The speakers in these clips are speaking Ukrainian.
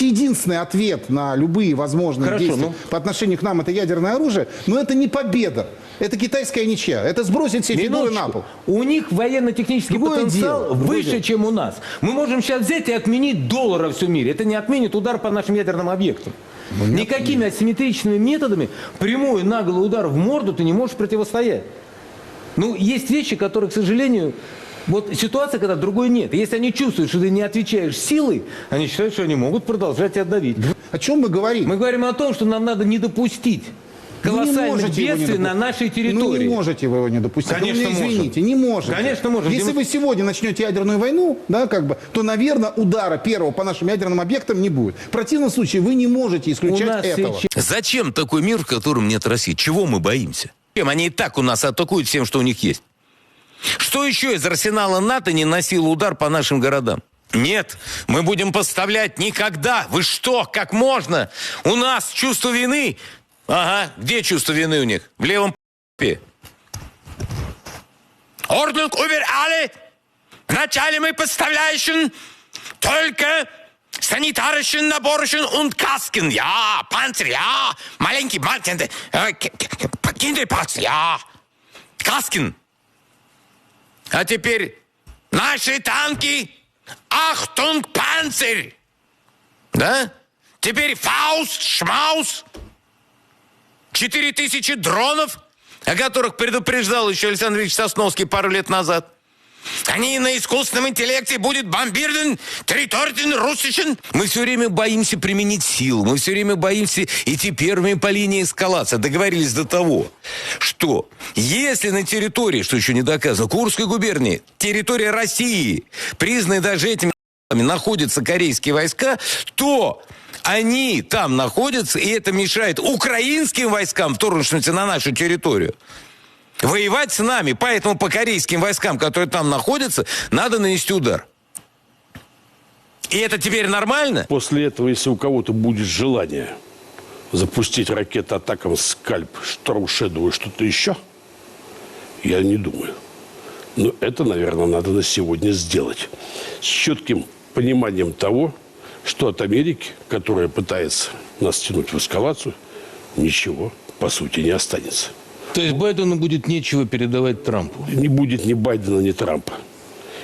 Единственный ответ на любые возможные Хорошо, действия ну. по отношению к нам это ядерное оружие, но это не победа. Это китайская ничья. Это сбросить все фигуры на пол. У них военно-технический Другое потенциал дело, выше, дело. чем у нас. Мы можем сейчас взять и отменить доллары во всем мире. Это не отменит удар по нашим ядерным объектам. Ну, Никакими асимметричными методами прямой наглый удар в морду ты не можешь противостоять. Ну, есть вещи, которые, к сожалению, вот ситуация, когда другой нет. Если они чувствуют, что ты не отвечаешь силой, они считают, что они могут продолжать тебя давить. О чем мы говорим? Мы говорим о том, что нам надо не допустить Вы не колоссальных можете бедствий на нашей территории. Ну, не можете вы его не допустить. Конечно, ну, меня можем. извините, не можете. Конечно, можем. Если Дем- вы сегодня начнете ядерную войну, да, как бы, то, наверное, удара первого по нашим ядерным объектам не будет. В противном случае вы не можете исключать этого. сейчас Зачем такой мир, в котором нет России? Чего мы боимся? Чем Они и так у нас атакуют всем, что у них есть. Что еще из арсенала НАТО не носило удар по нашим городам? Нет, мы будем поставлять никогда. Вы что, как можно? У нас чувство вины. Ага, где чувство вины у них? В левом п***е. Ordnung über alle. Вначале мы поставляем только санитарischen наборischen und Каскен. Ja, Panzer, ja. Маленький, äh, K- Kinderpanzer, ja. Каскен. А теперь наши танки. Achtung, Panzer. Да? Теперь Фауст, Шмаус. Четыре тысячи дронов, о которых предупреждал еще Александр Ильич Сосновский пару лет назад. Они на искусственном интеллекте будут бомбировать территорию русских. Мы все время боимся применить силу. Мы все время боимся идти первыми по линии эскалации. Договорились до того, что если на территории, что еще не доказано, Курской губернии, территория России, признанной даже этими находятся корейские войска, то они там находятся, и это мешает украинским войскам, вторгнувшимся на нашу территорию, воевать с нами. Поэтому по корейским войскам, которые там находятся, надо нанести удар. И это теперь нормально? После этого, если у кого-то будет желание запустить ракеты атакам «Скальп», «Шторм Шэдоу» и что-то еще, я не думаю. Но это, наверное, надо на сегодня сделать. С четким пониманием того, что от Америки, которая пытается нас тянуть в эскалацию, ничего, по сути, не останется. То есть Байдену будет нечего передавать Трампу. Не будет ни Байдена, ни Трампа.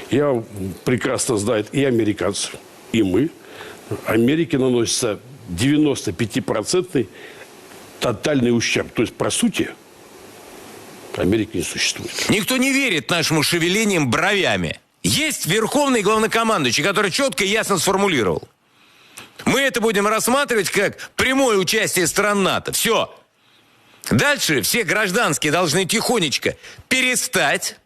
Я прекрасно знаю и американцев, и мы. Америке наносится 95% тотальный ущерб. То есть, по сути, Америки не существует. Никто не верит нашему шевелениям бровями. Есть верховный главнокомандующий, который четко и ясно сформулировал. Мы это будем рассматривать как прямое участие стран НАТО. Все. Дальше все гражданские должны тихонечко перестать.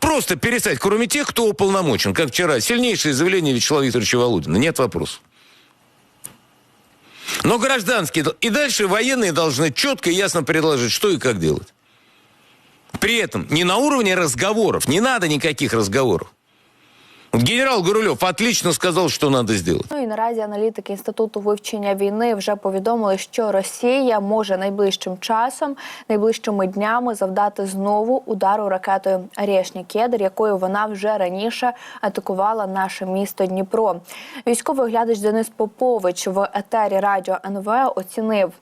Просто перестать, кроме тех, кто уполномочен. Как вчера, сильнейшее заявление Вячеслава Викторовича Володина. Нет вопросов. Но гражданские и дальше военные должны четко и ясно предложить, что и как делать. При этом не на уровне разговоров, не надо никаких разговоров. Генерал Горулев отлично сказал, что надо сделать. Ну і наразі аналітики інституту вивчення війни вже повідомили, що Росія може найближчим часом, найближчими днями завдати знову удару ракетою Рєшня Кедр, якою вона вже раніше атакувала наше місто Дніпро. Військовий оглядач Денис Попович в етері радіо НВ оцінив.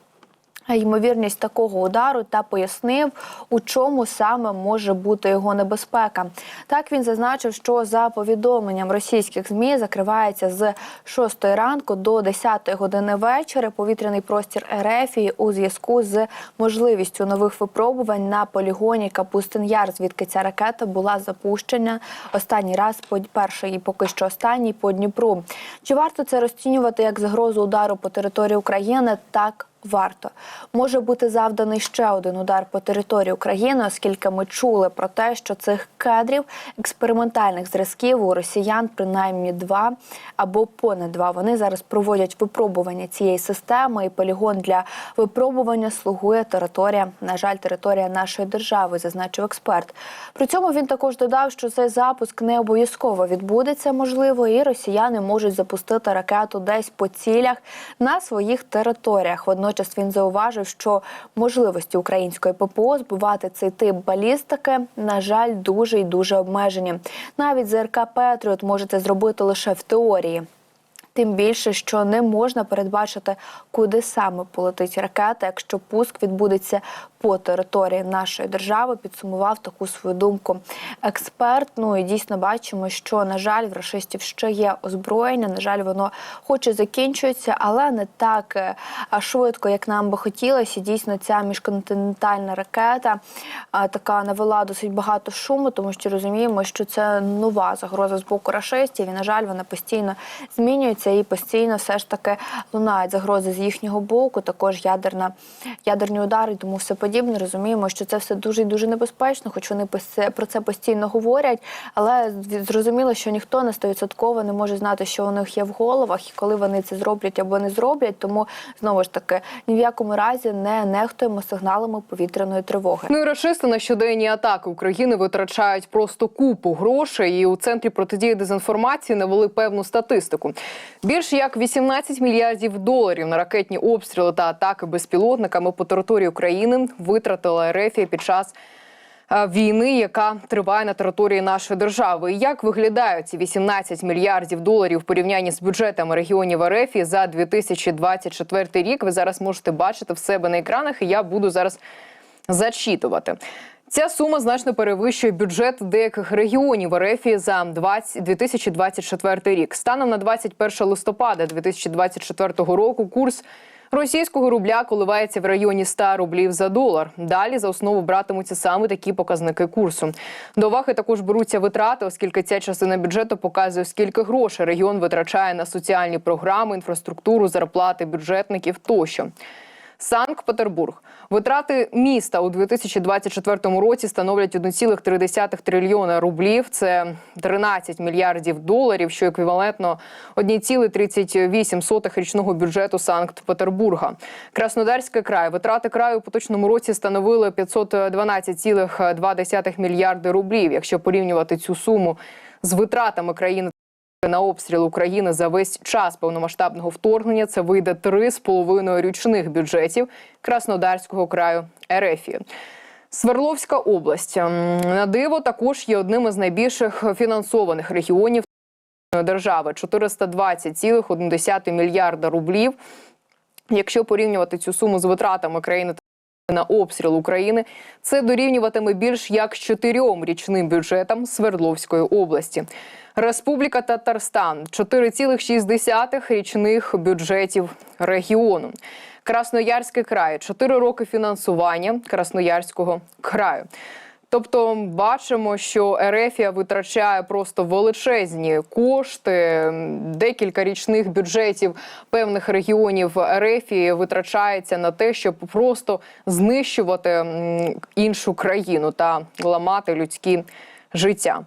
Ймовірність такого удару та пояснив, у чому саме може бути його небезпека. Так він зазначив, що за повідомленням російських змі закривається з 6 ранку до 10 години вечора повітряний простір Ерефії у зв'язку з можливістю нових випробувань на полігоні Капустин Яр, звідки ця ракета була запущена останній раз по перший і поки що останній по Дніпру. Чи варто це розцінювати як загрозу удару по території України? Так. Варто може бути завданий ще один удар по території України, оскільки ми чули про те, що цих кадрів експериментальних зразків у росіян принаймні два або понад два. Вони зараз проводять випробування цієї системи, і полігон для випробування слугує територія, на жаль, територія нашої держави, зазначив експерт. При цьому він також додав, що цей запуск не обов'язково відбудеться, можливо, і росіяни можуть запустити ракету десь по цілях на своїх територіях. Водночас він зауважив, що можливості української ППО збивати цей тип балістики, на жаль, дуже і дуже обмежені. Навіть ЗРК Петріот може це зробити лише в теорії. Тим більше, що не можна передбачити, куди саме полетить ракета, якщо пуск відбудеться по території нашої держави. Підсумував таку свою думку експерт. Ну і дійсно бачимо, що на жаль, в рашистів ще є озброєння. На жаль, воно хоч і закінчується, але не так е, швидко, як нам би хотілося. Дійсно, ця міжконтинентальна ракета така навела досить багато шуму, тому що розуміємо, що це нова загроза з боку рашистів. І на жаль, вона постійно змінюється і постійно все ж таки лунають загрози з їхнього боку. Також ядерна ядерні удари, тому все. Розуміємо, що це все дуже і дуже небезпечно, хоч вони про це постійно говорять. Але зрозуміло, що ніхто на 100% не може знати, що у них є в головах, і коли вони це зроблять або не зроблять. Тому знову ж таки ні в якому разі не нехтуємо сигналами повітряної тривоги. Ну і рашисти на щоденні атаки України витрачають просто купу грошей. І у центрі протидії дезінформації навели певну статистику. Більш як 18 мільярдів доларів на ракетні обстріли та атаки безпілотниками по території України витратила Ерефія під час. е, Війни, яка триває на території нашої держави, як виглядають ці 18 мільярдів доларів в порівнянні з бюджетами регіонів РФ за 2024 рік, ви зараз можете бачити в себе на екранах, і я буду зараз зачитувати. Ця сума значно перевищує бюджет деяких регіонів РФ за 20 2024 рік. Станом на 21 листопада 2024 року курс російського рубля коливається в районі 100 рублів за долар. Далі за основу братимуться саме такі показники курсу. До уваги також беруться витрати, оскільки ця частина бюджету показує, скільки грошей регіон витрачає на соціальні програми, інфраструктуру, зарплати бюджетників тощо. Санкт-Петербург. Витрати міста у 2024 році становлять 1,3 трильйона рублів. Це 13 мільярдів доларів, що еквівалентно 1,38 річного бюджету Санкт-Петербурга. Краснодарський край. Витрати краю у поточному році становили 512,2 мільярди рублів. Якщо порівнювати цю суму з витратами країни на обстріл України за весь час повномасштабного вторгнення це вийде 3,5 річних бюджетів Краснодарського краю РФ. Свердловська область на диво також є одним із найбільших фінансованих регіонів держави 420,1 мільярда рублів. Якщо порівнювати цю суму з витратами країни на обстріл України, це дорівнюватиме більш як чотирьом річним бюджетам Свердловської області. Республіка Татарстан 4,6 річних бюджетів регіону. Красноярський край 4 роки фінансування Красноярського краю. Тобто бачимо, що Ерефія витрачає просто величезні кошти. Декілька річних бюджетів певних регіонів Ерефії витрачається на те, щоб просто знищувати іншу країну та ламати людські життя.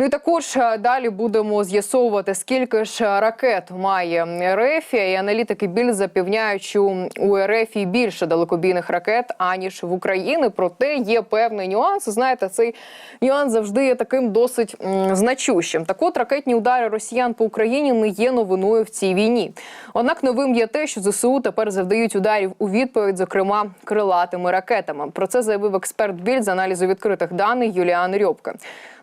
Ну і також е, далі будемо з'ясовувати, скільки ж ракет має РФ. І аналітики більш запевняють, що у РФ більше далекобійних ракет аніж в Україні. Проте є певний нюанс. Знаєте, цей нюанс завжди є таким досить значущим. Так от ракетні удари росіян по Україні не є новиною в цій війні. Однак новим є те, що ЗСУ тепер завдають ударів у відповідь, зокрема крилатими ракетами. Про це заявив експерт більд з аналізу відкритих даних Юліан Рьобка.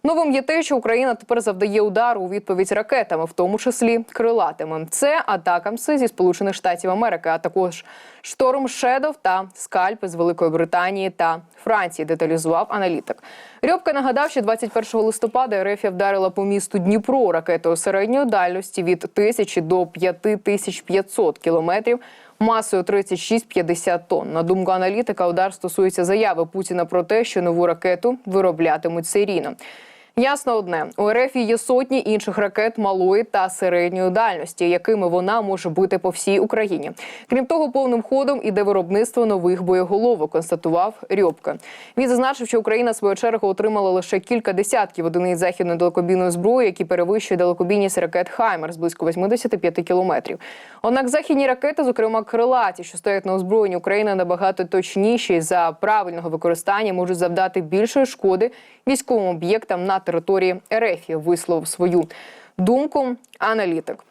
Новим є те, що Україна тепер завдає удару у відповідь ракетами, в тому числі крилатими. Це атакамси зі Сполучених Штатів Америки, а також шторм Шедов та скальпи з Великої Британії та Франції. Деталізував аналітик. Рьобка нагадав, що 21 листопада РФ вдарила по місту Дніпро ракетою середньої дальності від 1000 до 5500 кілометрів масою 36-50 тонн. На думку аналітика, удар стосується заяви Путіна про те, що нову ракету вироблятимуть серійно. Ясно одне, у РФ є сотні інших ракет малої та середньої дальності, якими вона може бити по всій Україні. Крім того, повним ходом іде виробництво нових боєголовок, констатував Рьобка. Він зазначив, що Україна свою чергу отримала лише кілька десятків одиниць західної далекобійної зброї, які перевищують далекобійність ракет Хаймер з близько 85 кілометрів. Однак західні ракети, зокрема крилаті, що стоять на озброєнні України, набагато точніші за правильного використання можуть завдати більшої шкоди військовим об'єктам на території РФ, висловив свою думку аналітик.